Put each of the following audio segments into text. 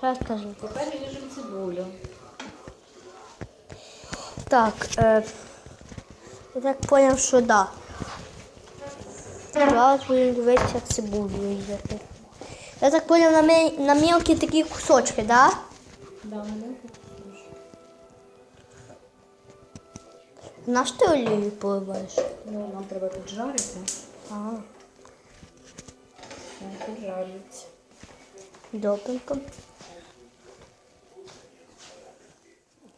Зараз скажу. Тепер ріжемо цибулю. Так, е, я так поняв, що да. Зараз будемо дивитися цибулю різати. Я так поняв на, мі- на мілкі такі кусочки, да? Да, на маленьку. На що ти олію поливаєш? Ну, нам треба піджарити. Ага, Нам піджарюється. добренько.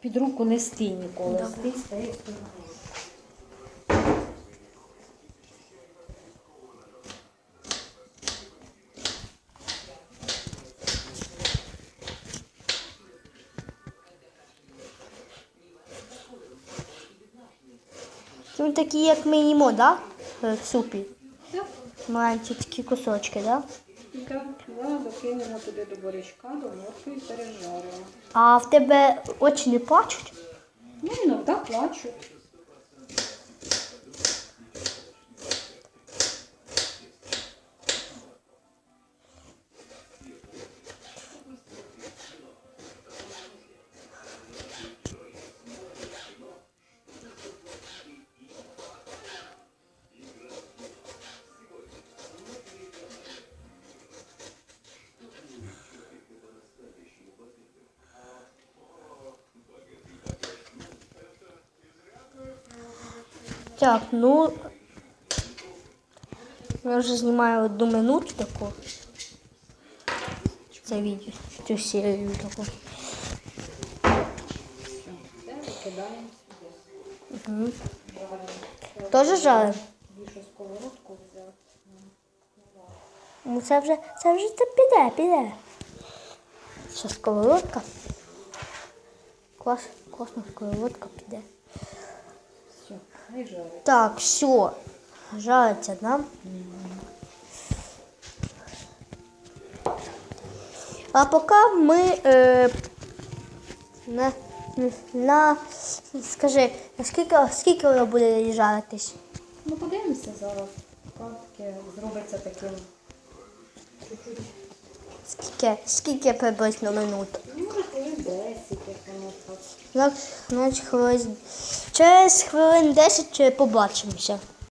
Під руку не стій ніколи. Стій. Це такі, як ми їмо, да? Е, В супі. Маленькі такі кусочки, да? Так, да, докинемо туди до борячка, до моркви і пережаримо. А в тебе очі не плачуть? Ну, іноді плачу. Так, ну. Я вже знімаю одну минуту таку. Це відео, цю серію таку. Угу. Сковородку взяти. Ну це вже, це вже це піде, піде. Ще сковородка. Клас, класна сковородка піде. Хай жарить. Так, все. Жариться нам. А поки ми е, на, на скажи, скільки, скільки воно буде жаритись? Ну, подивимося зараз. Таке зробиться таким. Скільки, скільки приблизно минут? Через хвилин 10 побачимося.